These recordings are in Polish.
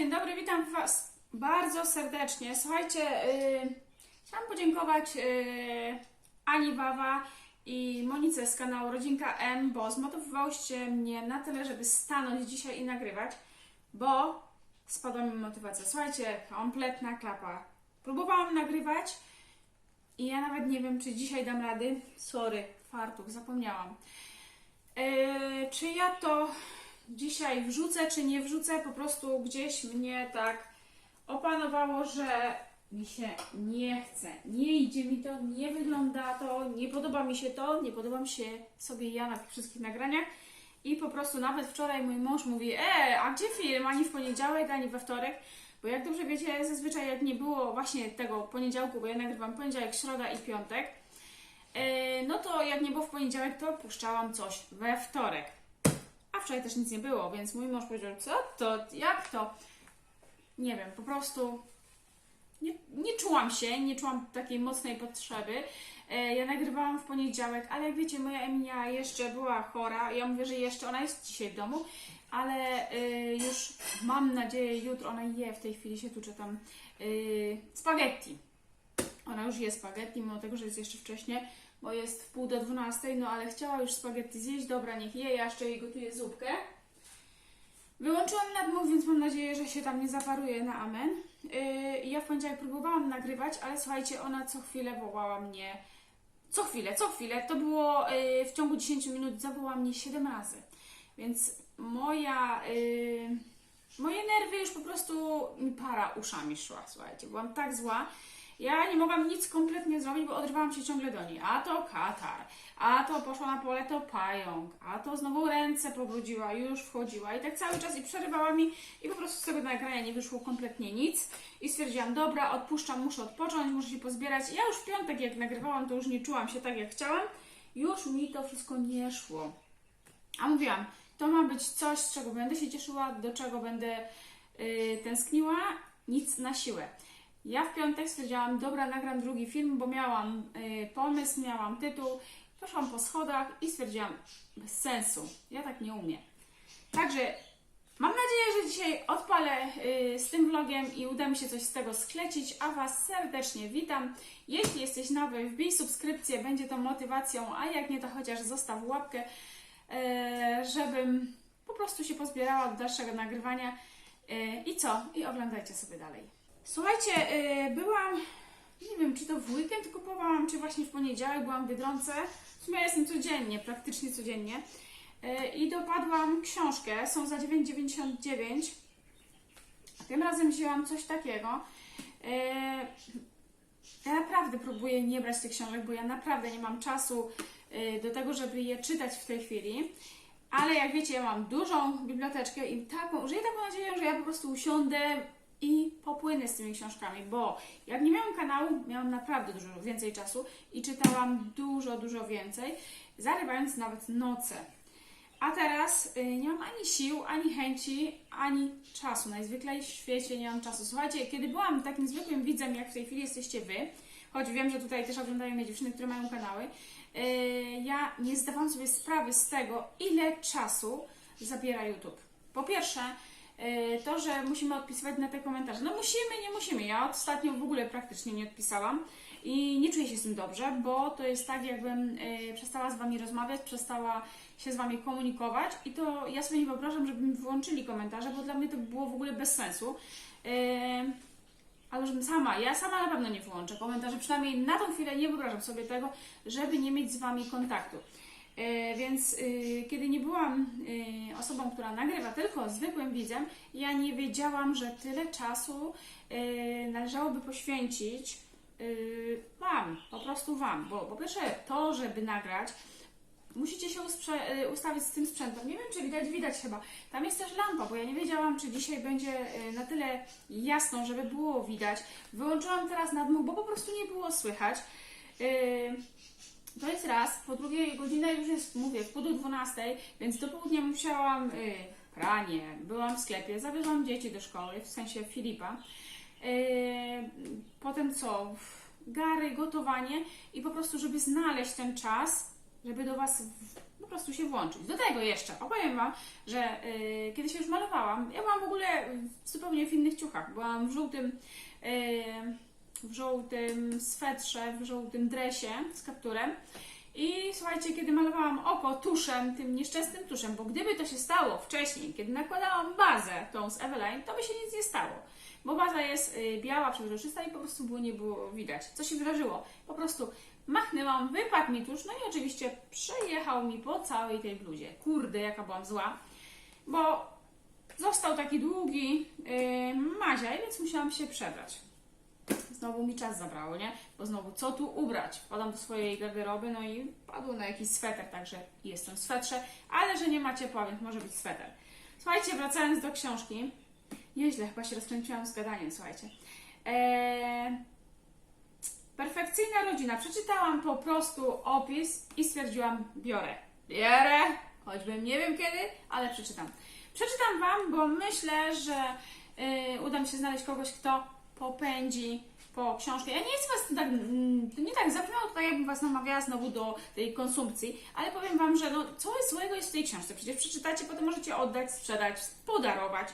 dzień dobry, witam Was bardzo serdecznie. Słuchajcie, yy, chciałam podziękować yy, Ani Wawa i Monice z kanału Rodzinka M, bo zmotywowałyście mnie na tyle, żeby stanąć dzisiaj i nagrywać, bo spadła mi motywacja. Słuchajcie, kompletna klapa. Próbowałam nagrywać i ja nawet nie wiem, czy dzisiaj dam rady. Sorry, fartuch, zapomniałam. Yy, czy ja to dzisiaj wrzucę, czy nie wrzucę, po prostu gdzieś mnie tak opanowało, że mi się nie chce, nie idzie mi to, nie wygląda to, nie podoba mi się to, nie podoba mi się sobie ja na tych wszystkich nagraniach. I po prostu nawet wczoraj mój mąż mówi, e, a gdzie film, ani w poniedziałek, ani we wtorek, bo jak dobrze wiecie, zazwyczaj jak nie było właśnie tego poniedziałku, bo ja nagrywam poniedziałek, środa i piątek, e, no to jak nie było w poniedziałek, to puszczałam coś we wtorek. A wczoraj też nic nie było, więc mój mąż powiedział, co to, jak to? Nie wiem, po prostu nie, nie czułam się, nie czułam takiej mocnej potrzeby. E, ja nagrywałam w poniedziałek, ale jak wiecie, moja Emilia jeszcze była chora. Ja mówię, że jeszcze ona jest dzisiaj w domu, ale e, już mam nadzieję, jutro ona je, w tej chwili się tucze tam e, spaghetti. Ona już je spaghetti, mimo tego, że jest jeszcze wcześnie, bo jest w pół do 12, no ale chciała już spaghetti zjeść. Dobra, niech je, ja jeszcze jej gotuję zupkę. Wyłączyłam nadmuch, więc mam nadzieję, że się tam nie zaparuje na amen. Yy, ja w poniedziałek próbowałam nagrywać, ale słuchajcie, ona co chwilę wołała mnie. Co chwilę, co chwilę. To było yy, w ciągu 10 minut, zawołała mnie 7 razy. Więc moja. Yy, moje nerwy już po prostu mi para uszami szła, słuchajcie. Byłam tak zła. Ja nie mogłam nic kompletnie zrobić, bo odrywałam się ciągle do niej. A to katar, a to poszła na pole, to pająk, a to znowu ręce pobrudziła, już wchodziła. I tak cały czas i przerywała mi i po prostu z tego nagrania nie wyszło kompletnie nic. I stwierdziłam, dobra, odpuszczam, muszę odpocząć, muszę się pozbierać. Ja już w piątek jak nagrywałam, to już nie czułam się tak jak chciałam. Już mi to wszystko nie szło. A mówiłam, to ma być coś, z czego będę się cieszyła, do czego będę yy, tęskniła, nic na siłę. Ja w piątek stwierdziłam, dobra, nagram drugi film, bo miałam y, pomysł, miałam tytuł, poszłam po schodach i stwierdziłam, bez sensu, ja tak nie umiem. Także mam nadzieję, że dzisiaj odpalę y, z tym vlogiem i uda mi się coś z tego sklecić, a Was serdecznie witam. Jeśli jesteś nowy, wbij subskrypcję, będzie to motywacją, a jak nie, to chociaż zostaw łapkę, y, żebym po prostu się pozbierała do dalszego nagrywania. Y, I co? I oglądajcie sobie dalej. Słuchajcie, yy, byłam, nie wiem, czy to w weekend kupowałam, czy właśnie w poniedziałek byłam w Biedronce. W sumie ja jestem codziennie, praktycznie codziennie. Yy, I dopadłam książkę, są za 9,99. A tym razem wzięłam coś takiego. Yy, ja naprawdę próbuję nie brać tych książek, bo ja naprawdę nie mam czasu do tego, żeby je czytać w tej chwili. Ale jak wiecie, ja mam dużą biblioteczkę i taką, żyję taką nadzieją, że ja po prostu usiądę i popłynę z tymi książkami, bo jak nie miałam kanału, miałam naprawdę dużo więcej czasu i czytałam dużo, dużo więcej, zarywając nawet noce. A teraz y, nie mam ani sił, ani chęci, ani czasu. Najzwyklej w świecie nie mam czasu. Słuchajcie, kiedy byłam takim zwykłym widzem, jak w tej chwili jesteście Wy, choć wiem, że tutaj też oglądają mnie dziewczyny, które mają kanały, y, ja nie zdawałam sobie sprawy z tego, ile czasu zabiera YouTube. Po pierwsze, to, że musimy odpisywać na te komentarze. No musimy, nie musimy. Ja ostatnio w ogóle praktycznie nie odpisałam i nie czuję się z tym dobrze, bo to jest tak, jakbym y, przestała z Wami rozmawiać, przestała się z Wami komunikować i to ja sobie nie wyobrażam, żeby mi wyłączyli komentarze, bo dla mnie to by było w ogóle bez sensu. Y, ale żebym sama, ja sama na pewno nie wyłączę komentarzy, przynajmniej na tą chwilę nie wyobrażam sobie tego, żeby nie mieć z Wami kontaktu. E, Więc y, kiedy nie byłam y, osobą, która nagrywa, tylko zwykłym widzem, ja nie wiedziałam, że tyle czasu y, należałoby poświęcić Wam, po prostu Wam. Bo po pierwsze, to, żeby nagrać, musicie się ustawić z tym sprzętem. Nie wiem, czy widać, widać chyba. Tam jest też lampa, bo ja nie wiedziałam, czy dzisiaj będzie na tyle jasno, żeby było widać. Wyłączyłam teraz nadmuch, bo po prostu nie było słychać. To jest raz. Po drugie, godzina już jest, mówię, w pół do 12, więc do południa musiałam y, pranie, byłam w sklepie, zabierzałam dzieci do szkoły, w sensie Filipa. Y, potem co? Gary, gotowanie i po prostu, żeby znaleźć ten czas, żeby do Was w- no, prostu się włączyć. Do tego jeszcze opowiem Wam, że y, kiedy się już malowałam, ja byłam w ogóle zupełnie w innych ciuchach. Byłam w żółtym, y, w żółtym swetrze, w żółtym dresie z kapturem. I słuchajcie, kiedy malowałam oko tuszem, tym nieszczęsnym tuszem, bo gdyby to się stało wcześniej, kiedy nakładałam bazę tą z Eveline, to by się nic nie stało. Bo baza jest y, biała, przezroczysta i po prostu było nie było widać. Co się wydarzyło? Po prostu machnęłam, wypadł mi tusz, no i oczywiście przejechał mi po całej tej bluzie. Kurde, jaka byłam zła, bo został taki długi yy, więc musiałam się przebrać. Znowu mi czas zabrało, nie? Bo znowu co tu ubrać? Wpadam do swojej garderoby, no i padło na jakiś sweter, także jestem w swetrze, ale że nie ma ciepła, więc może być sweter. Słuchajcie, wracając do książki, nieźle, chyba się rozkręciłam z gadaniem, słuchajcie. Eee, perfekcyjna rodzina. Przeczytałam po prostu opis i stwierdziłam, biorę. Biorę, choćbym nie wiem kiedy, ale przeczytam. Przeczytam Wam, bo myślę, że yy, uda mi się znaleźć kogoś, kto popędzi po książkę. Ja nie chcę Was tak, mm, nie tak zabrzmiało tutaj, jakbym Was namawiała znowu do tej konsumpcji, ale powiem Wam, że no, co jest złego jest w tej książce. Przecież przeczytacie, potem możecie oddać, sprzedać, podarować.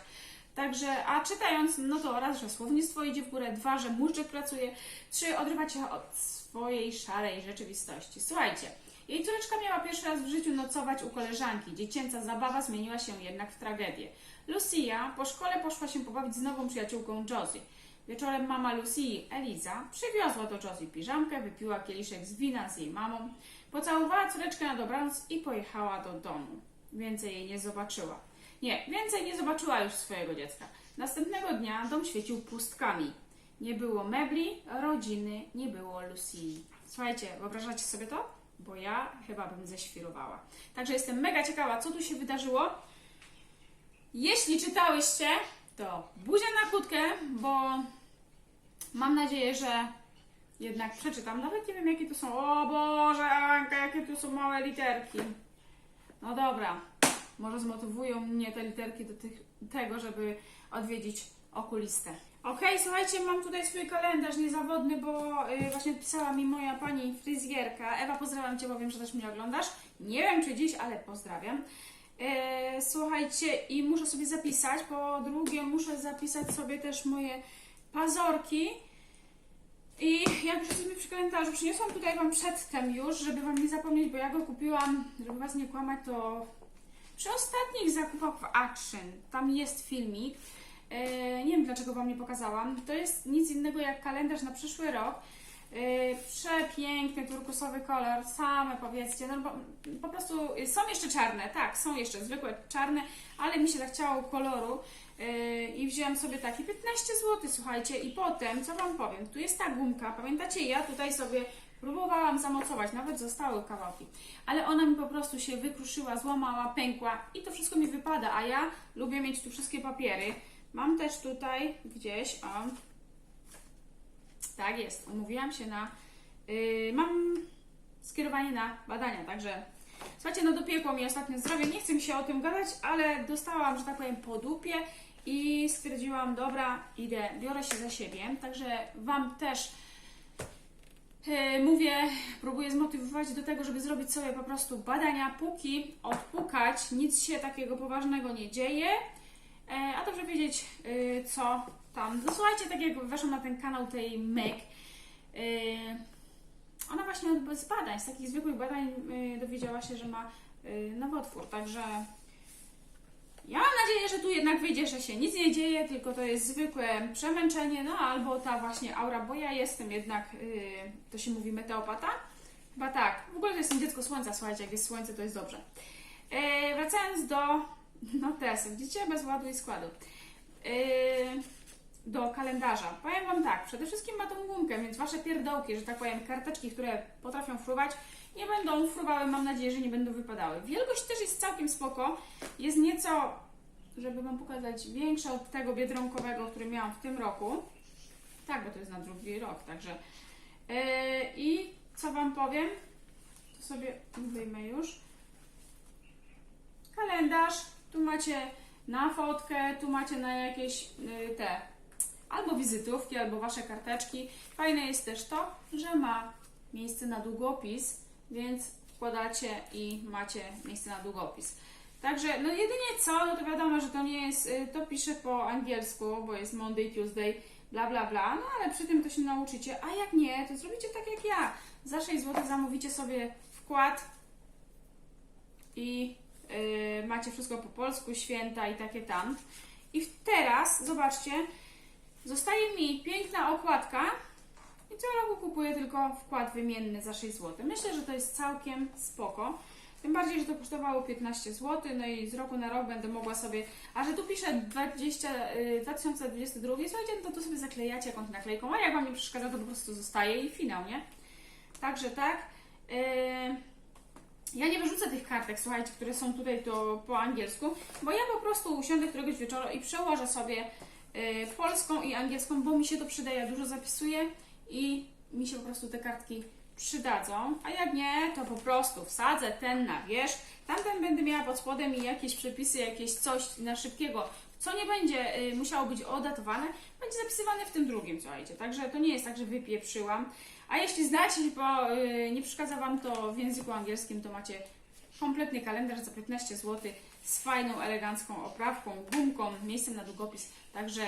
Także, a czytając, no to raz, że słownictwo idzie w górę, dwa, że móżdżek pracuje, trzy, odrywa cię od swojej szarej rzeczywistości. Słuchajcie, jej córeczka miała pierwszy raz w życiu nocować u koleżanki. Dziecięca zabawa zmieniła się jednak w tragedię. Lucia po szkole poszła się pobawić z nową przyjaciółką Josie. Wieczorem mama Lucii, Eliza, przywiozła do Josie piżamkę, wypiła kieliszek z wina z jej mamą, pocałowała córeczkę na dobranoc i pojechała do domu. Więcej jej nie zobaczyła. Nie, więcej nie zobaczyła już swojego dziecka. Następnego dnia dom świecił pustkami. Nie było mebli, rodziny, nie było Lucii. Słuchajcie, wyobrażacie sobie to? Bo ja chyba bym ześwirowała. Także jestem mega ciekawa, co tu się wydarzyło. Jeśli czytałyście, to buzia na kłódkę, bo mam nadzieję, że jednak przeczytam. Nawet nie wiem, jakie to są. O Boże, Anka, jakie tu są małe literki. No dobra, może zmotywują mnie te literki do tych, tego, żeby odwiedzić okulistę. Okej, słuchajcie, mam tutaj swój kalendarz niezawodny, bo y, właśnie pisała mi moja pani fryzjerka. Ewa, pozdrawiam Cię, bo wiem, że też mnie oglądasz. Nie wiem, czy dziś, ale pozdrawiam. E, słuchajcie, i muszę sobie zapisać. Po drugie, muszę zapisać sobie też moje pazorki. I jak już jesteśmy przy kalendarzu, przyniosłam tutaj Wam przedtem już, żeby Wam nie zapomnieć, bo ja go kupiłam, żeby Was nie kłamać, to przy ostatnich zakupach w Action. Tam jest filmik. E, nie wiem dlaczego Wam nie pokazałam. To jest nic innego jak kalendarz na przyszły rok. E, przepiękny turkusowy kolor, same powiedzcie, no bo po prostu są jeszcze czarne, tak, są jeszcze zwykłe czarne, ale mi się tak chciało koloru i wzięłam sobie taki 15 zł, słuchajcie, i potem, co Wam powiem, tu jest ta gumka, pamiętacie, ja tutaj sobie próbowałam zamocować, nawet zostały kawałki, ale ona mi po prostu się wykruszyła, złamała, pękła i to wszystko mi wypada, a ja lubię mieć tu wszystkie papiery. Mam też tutaj gdzieś, o, tak jest, umówiłam się na. Yy, mam skierowanie na badania, także. Słuchajcie, no dopiekło mi ostatnio zdrowie. Nie chcę mi się o tym gadać, ale dostałam, że tak powiem, po dupie i stwierdziłam, dobra, idę, biorę się za siebie. Także Wam też yy, mówię, próbuję zmotywować do tego, żeby zrobić sobie po prostu badania, póki odpukać, nic się takiego poważnego nie dzieje. E, a dobrze wiedzieć, y, co tam. No, słuchajcie, tak jak weszłam na ten kanał tej Meg, y, ona właśnie z badań, z takich zwykłych badań y, dowiedziała się, że ma y, nowotwór, także ja mam nadzieję, że tu jednak wyjdzie, że się nic nie dzieje, tylko to jest zwykłe przemęczenie, no albo ta właśnie aura, bo ja jestem jednak, y, to się mówi meteopata, chyba tak, w ogóle to jestem dziecko słońca, słuchajcie, jak jest słońce, to jest dobrze. E, wracając do notesów, widzicie, bez ładu i składu. Yy, do kalendarza. Powiem Wam tak, przede wszystkim ma tą gumkę, więc Wasze pierdołki, że tak powiem, karteczki, które potrafią fruwać, nie będą fruwały, mam nadzieję, że nie będą wypadały. Wielkość też jest całkiem spoko, jest nieco, żeby Wam pokazać, większa od tego biedronkowego, który miałam w tym roku. Tak, bo to jest na drugi rok, także. Yy, I co Wam powiem, to sobie wyjmę już kalendarz, tu macie na fotkę, tu macie na jakieś y, te albo wizytówki, albo wasze karteczki. Fajne jest też to, że ma miejsce na długopis, więc wkładacie i macie miejsce na długopis. Także, no jedynie co, no to wiadomo, że to nie jest, y, to piszę po angielsku, bo jest Monday, Tuesday, bla bla bla, no ale przy tym to się nauczycie, a jak nie, to zrobicie tak jak ja. Za 6 zł zamówicie sobie wkład i y, macie wszystko po polsku, święta i takie tam. I teraz, zobaczcie, zostaje mi piękna okładka i co roku kupuję tylko wkład wymienny za 6 zł. Myślę, że to jest całkiem spoko. Tym bardziej, że to kosztowało 15 zł, no i z roku na rok będę mogła sobie. A że tu piszę 20, y, 2022, słuchajcie, no to tu sobie zaklejacie jakąś naklejką, a jak Wam nie przeszkadza, to po prostu zostaje i finał, nie? Także tak. y, ja nie wyrzucę tych kartek, słuchajcie, które są tutaj to po angielsku, bo ja po prostu usiądę któregoś wieczoru i przełożę sobie y, polską i angielską, bo mi się to przydaje, ja dużo zapisuję i mi się po prostu te kartki przydadzą, a jak nie, to po prostu wsadzę ten na wierzch, tamten będę miała pod spodem i jakieś przepisy, jakieś coś na szybkiego, co nie będzie y, musiało być odatowane, będzie zapisywane w tym drugim, słuchajcie. Także to nie jest tak, że wypieprzyłam. A jeśli znacie, bo y, nie przeszkadza Wam to w języku angielskim, to macie kompletny kalendarz za 15 zł z fajną, elegancką oprawką, gumką, miejscem na długopis. Także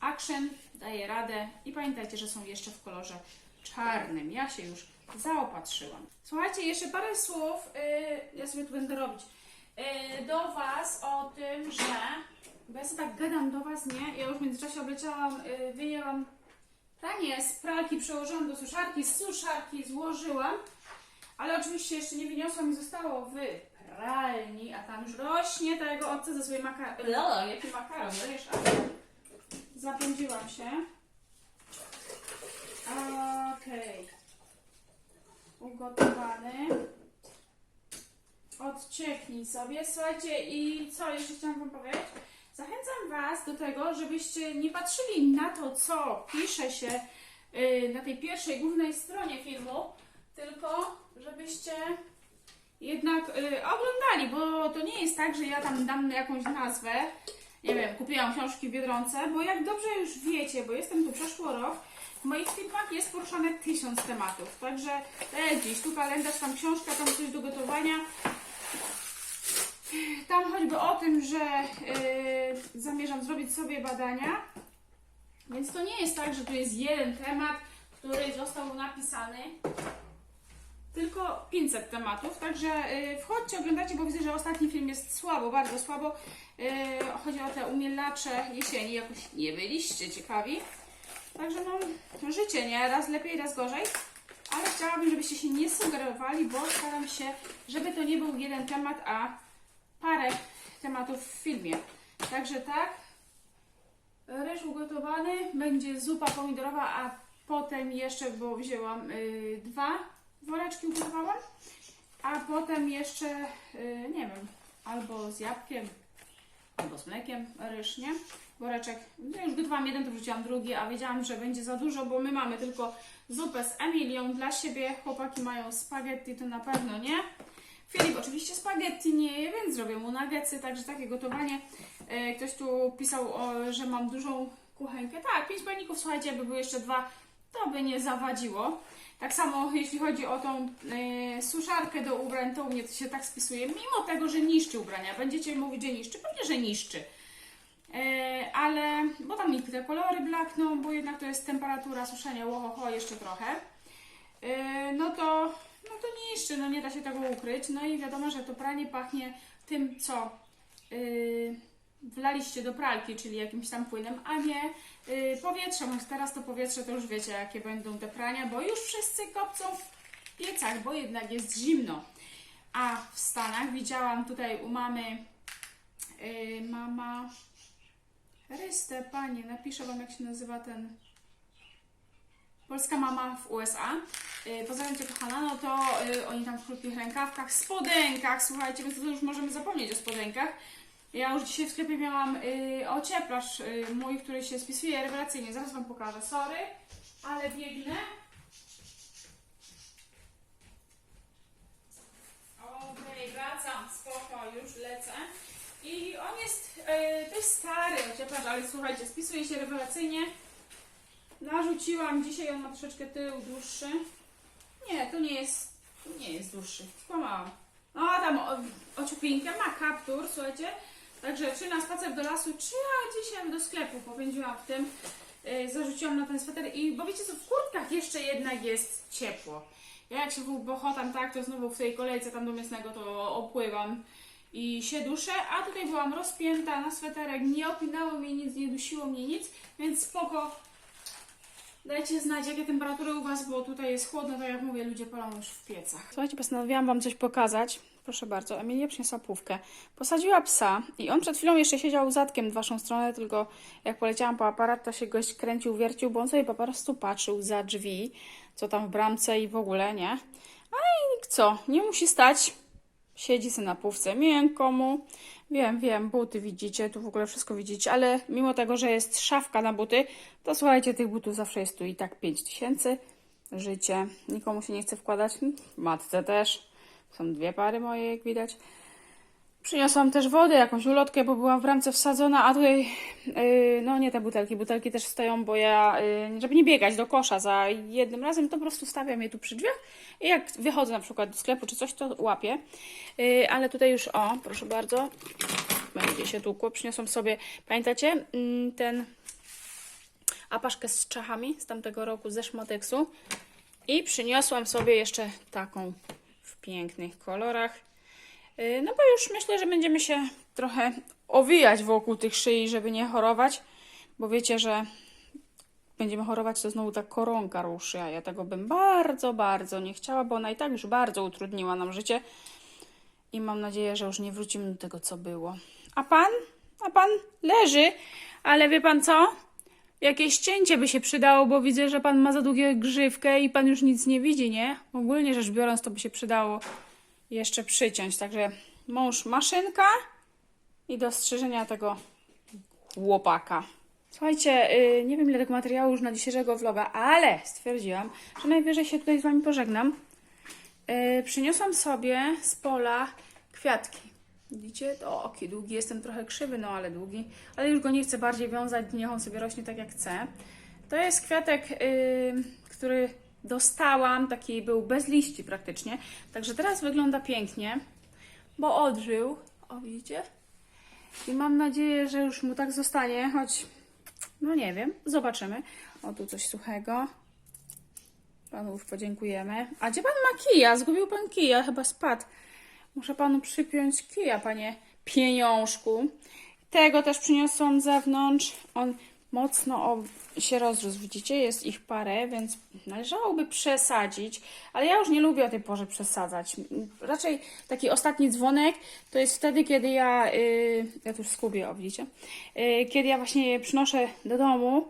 Action daje radę i pamiętajcie, że są jeszcze w kolorze czarnym. Ja się już zaopatrzyłam. Słuchajcie, jeszcze parę słów, yy, ja sobie tu będę robić, yy, do Was o tym, że, bo ja sobie tak gadam do Was, nie? Ja już w międzyczasie obleciałam, yy, wyjęłam pranie z pralki, przełożyłam do suszarki, z suszarki złożyłam, ale oczywiście jeszcze nie wyniosłam i zostało w pralni, a tam już rośnie tego owca ze swojej makaron. Jaki makaron, wiesz, zapędziłam się. Okej. Ugotowany. Odcieknij sobie. Słuchajcie, i co jeszcze chciałam Wam powiedzieć? Zachęcam Was do tego, żebyście nie patrzyli na to, co pisze się y, na tej pierwszej, głównej stronie filmu, tylko żebyście jednak y, oglądali, bo to nie jest tak, że ja tam dam jakąś nazwę. Nie wiem, kupiłam książki w Biedronce, bo jak dobrze już wiecie, bo jestem tu przeszło rok, w moich filmach jest poruszane tysiąc tematów. Także e, gdzieś tu kalendarz, tam książka, tam coś do gotowania. Tam choćby o tym, że y, zamierzam zrobić sobie badania. Więc to nie jest tak, że tu jest jeden temat, który został napisany tylko 500 tematów, także y, wchodźcie, oglądajcie, bo widzę, że ostatni film jest słabo, bardzo słabo. Y, chodzi o te umielacze jesieni, jakoś nie byliście ciekawi. Także no, życie, nie? Raz lepiej, raz gorzej. Ale chciałabym, żebyście się nie sugerowali, bo staram się, żeby to nie był jeden temat, a parę tematów w filmie. Także tak, ryż ugotowany, będzie zupa pomidorowa, a potem jeszcze, bo wzięłam y, dwa woreczki ugotowałam, a potem jeszcze, y, nie wiem, albo z jabłkiem, albo z mlekiem ryż, nie? Woreczek, no już gotowałam jeden, to wrzuciłam drugi, a wiedziałam, że będzie za dużo, bo my mamy tylko zupę z Emilią dla siebie, chłopaki mają spaghetti, to na pewno nie. Filip oczywiście spaghetti nie je, więc zrobię mu nuggetsy, także takie gotowanie. E, Ktoś tu pisał, że mam dużą kuchenkę. Tak, pięć paników, słuchajcie, jakby były jeszcze dwa, to by nie zawadziło. Tak samo jeśli chodzi o tą e, suszarkę do ubrań, to u mnie to się tak spisuje, mimo tego, że niszczy ubrania. Będziecie mówić, że niszczy, pewnie, że niszczy. E, ale, bo tam mi te kolory blakną, bo jednak to jest temperatura suszenia, łohoho, jeszcze trochę. E, no to, no to niszczy, no nie da się tego ukryć. No i wiadomo, że to pranie pachnie tym, co wlaliście do pralki, czyli jakimś tam płynem, a nie yy, powietrzem. Teraz to powietrze to już wiecie, jakie będą te prania, bo już wszyscy kopcą w piecach, bo jednak jest zimno. A w Stanach widziałam tutaj u mamy yy, mama Rystę, panie, napiszę wam jak się nazywa ten Polska mama w USA. Yy, Pozdrawiam Cię kochana, no to yy, oni tam w krótkich rękawkach, spodenkach, słuchajcie, więc to już możemy zapomnieć o spodenkach. Ja już dzisiaj w sklepie miałam yy, ocieplacz yy, mój, który się spisuje rewelacyjnie. Zaraz Wam pokażę, sorry, ale biegnę. Okej, wracam, spoko, już lecę. I on jest, to jest stary ocieplacz, ale słuchajcie, spisuje się rewelacyjnie. Narzuciłam dzisiaj, on ma troszeczkę tył dłuższy. Nie, to nie jest, nie jest dłuższy. Kłamałam. No a tam o, ociupinkę ma kaptur, słuchajcie. Także czy na spacer do lasu, czy ja dzisiaj do sklepu popędziłam w tym. Yy, zarzuciłam na ten sweter i bo wiecie co, w kurtkach jeszcze jednak jest ciepło. Ja jak się bochotam tak, to znowu w tej kolejce tam do mięsnego to opływam i się duszę, a tutaj byłam rozpięta na sweterek, nie opinało mnie nic, nie dusiło mnie nic, więc spoko. Dajcie znać, jakie temperatury u Was, bo tutaj jest chłodno, tak jak mówię, ludzie palą już w piecach. Słuchajcie, postanowiłam Wam coś pokazać. Proszę bardzo, Emilia przyniosła płówkę. Posadziła psa i on przed chwilą jeszcze siedział zadkiem w Waszą stronę, tylko jak poleciałam po aparat, to się gość kręcił, wiercił, bo on sobie po prostu patrzył za drzwi, co tam w bramce i w ogóle, nie? A i co, nie musi stać. Siedzi sobie na półce miękko mu. Wiem, wiem, buty widzicie, tu w ogóle wszystko widzicie, ale mimo tego, że jest szafka na buty, to słuchajcie, tych butów zawsze jest tu i tak 5 tysięcy. Życie, nikomu się nie chce wkładać, matce też. Są dwie pary moje, jak widać. Przyniosłam też wodę, jakąś ulotkę, bo była w ramce wsadzona, a tutaj, yy, no nie te butelki, butelki też stoją, bo ja, yy, żeby nie biegać do kosza za jednym razem, to po prostu stawiam je tu przy drzwiach i jak wychodzę na przykład do sklepu czy coś, to łapię. Yy, ale tutaj już, o, proszę bardzo, będzie się tłukło, przyniosłam sobie, pamiętacie, mm, ten apaszkę z czachami z tamtego roku ze Szmoteksu i przyniosłam sobie jeszcze taką pięknych kolorach. Yy, No bo już myślę, że będziemy się trochę owijać wokół tych szyi, żeby nie chorować, bo wiecie, że będziemy chorować, to znowu ta koronka ruszy, a ja tego bym bardzo, bardzo nie chciała, bo ona i tak już bardzo utrudniła nam życie i mam nadzieję, że już nie wrócimy do tego, co było. A pan? A pan leży, ale wie pan co? Jakieś cięcie by się przydało, bo widzę, że pan ma za długie grzywkę i pan już nic nie widzi, nie? Ogólnie rzecz biorąc, to by się przydało jeszcze przyciąć. Także mąż maszynka i do strzyżenia tego chłopaka. Słuchajcie, yy, nie wiem ile tego materiału już na dzisiejszego vloga, ale stwierdziłam, że najwyżej się tutaj z Wami pożegnam. Yy, przyniosłam sobie z pola kwiatki. Widzicie? To oki długi, jestem trochę krzywy, no ale długi. Ale już go nie chcę bardziej wiązać, niech on sobie rośnie tak jak chce. To jest kwiatek, yy, który dostałam, taki był bez liści praktycznie. Także teraz wygląda pięknie, bo odżył. O, widzicie? I mam nadzieję, że już mu tak zostanie, choć no nie wiem, zobaczymy. O, tu coś suchego. Już podziękujemy. A gdzie pan ma kija? Zgubił pan kija, chyba spadł. Muszę panu przypiąć kija, panie pieniążku. Tego też przyniosłam z zewnątrz. On mocno się rozrósł, widzicie? Jest ich parę, więc należałoby przesadzić. Ale ja już nie lubię o tej porze przesadzać. Raczej taki ostatni dzwonek to jest wtedy, kiedy ja... Yy, ja tu skubię, o widzicie? Yy, kiedy ja właśnie je przynoszę do domu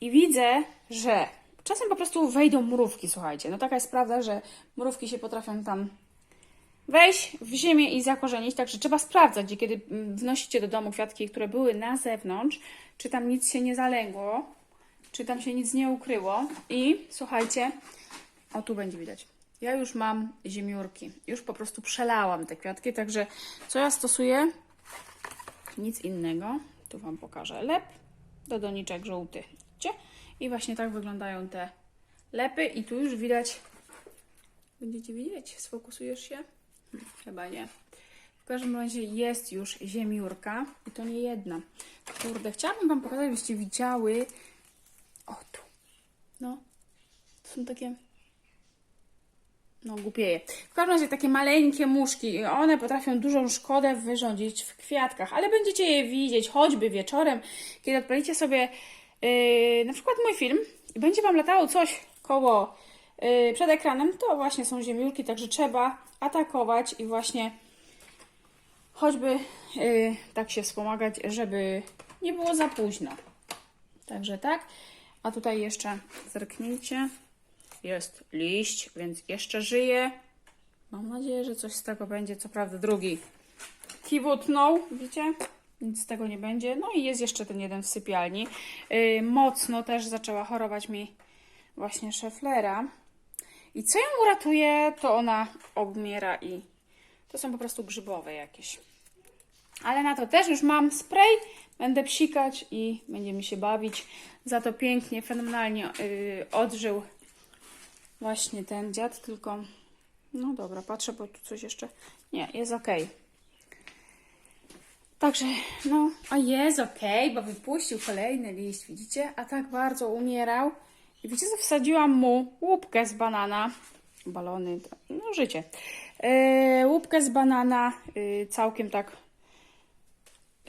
i widzę, że czasem po prostu wejdą mrówki, słuchajcie. No taka jest prawda, że mrówki się potrafią tam wejść w ziemię i zakorzenić, także trzeba sprawdzać, kiedy mm, wnosicie do domu kwiatki, które były na zewnątrz, czy tam nic się nie zalęgło, czy tam się nic nie ukryło. I słuchajcie, o tu będzie widać. Ja już mam ziemiórki, już po prostu przelałam te kwiatki, także co ja stosuję? Nic innego. Tu Wam pokażę lep do doniczek żółty. Widzicie? I właśnie tak wyglądają te lepy i tu już widać Będziecie widzieć? Sfokusujesz się? Chyba nie. W każdym razie jest już ziemiórka i to nie jedna. Kurde, chciałabym Wam pokazać, byście widziały. O, tu. No. To są takie. No, głupieje. W każdym razie takie maleńkie muszki. One potrafią dużą szkodę wyrządzić w kwiatkach, ale będziecie je widzieć choćby wieczorem, kiedy odpalicie sobie yy, na przykład mój film i będzie Wam latało coś koło przed ekranem, to właśnie są ziemiórki, także trzeba atakować i właśnie choćby yy, tak się wspomagać, żeby nie było za późno. Także tak. A tutaj jeszcze zerknijcie. Jest liść, więc jeszcze żyje. Mam nadzieję, że coś z tego będzie. Co prawda drugi kiwutnął, widzicie? Nic z tego nie będzie. No i jest jeszcze ten jeden w sypialni. Yy, mocno też zaczęła chorować mi właśnie szeflera. I co ją uratuje, to ona obmiera i to są po prostu grzybowe jakieś. Ale na to też już mam spray, będę psikać i będziemy się bawić. Za to pięknie, fenomenalnie yy, odżył właśnie ten dziad, tylko No dobra, patrzę, bo tu coś jeszcze... Nie, jest ok. Także, no, a jest ok, bo wypuścił kolejny liść, widzicie? A tak bardzo umierał. I wiecie co, wsadziłam mu łupkę z banana. Balony, no życie. E, łupkę z banana, y, całkiem tak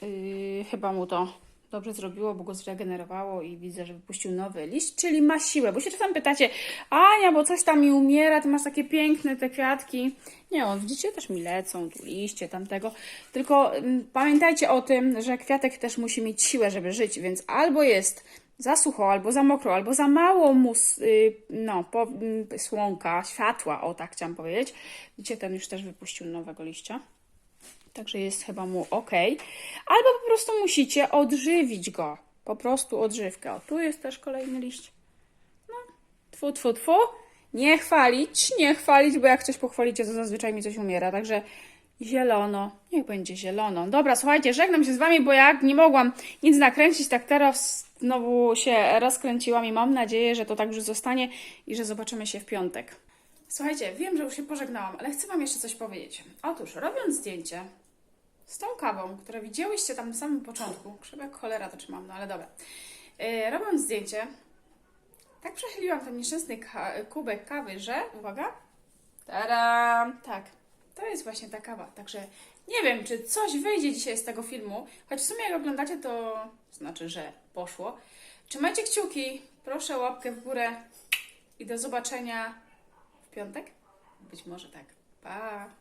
Yy, chyba mu to dobrze zrobiło, bo go zregenerowało i widzę, że wypuścił nowy liść, czyli ma siłę. Bo się czasem pytacie, Ania, bo coś tam mi umiera, ty masz takie piękne te kwiatki. Nie, on widzicie, też mi lecą, tu liście, tamtego. Tylko mm, pamiętajcie o tym, że kwiatek też musi mieć siłę, żeby żyć, więc albo jest za sucho, albo za mokro, albo za mało mu y, no, po, słonka, światła, o tak chciałam powiedzieć. Widzicie, ten już też wypuścił nowego liścia. Także jest chyba mu ok. Albo po prostu musicie odżywić go. Po prostu odżywkę. O, tu jest też kolejny liść. No, tfu, tfu, tfu. Nie chwalić, nie chwalić, bo jak coś pochwalicie, to zazwyczaj mi coś umiera. Także zielono, niech będzie zielono. Dobra, słuchajcie, żegnam się z Wami, bo jak nie mogłam nic nakręcić, tak teraz znowu się rozkręciłam i mam nadzieję, że to tak już zostanie i że zobaczymy się w piątek. Słuchajcie, wiem, że już się pożegnałam, ale chcę Wam jeszcze coś powiedzieć. Otóż, robiąc zdjęcie z tą kawą, które widziałyście tam na samym początku, krzywe jak cholera to trzymam, no ale dobra. Yy, robiąc zdjęcie, tak przechyliłam ten nieszczęsny ka- kubek kawy, że, uwaga, tada, tak, to jest właśnie ta kawa. Także nie wiem, czy coś wyjdzie dzisiaj z tego filmu, choć w sumie jak oglądacie, to znaczy, że poszło. Trzymajcie kciuki, proszę łapkę w górę i do zobaczenia w piątek? Być może tak. Pa!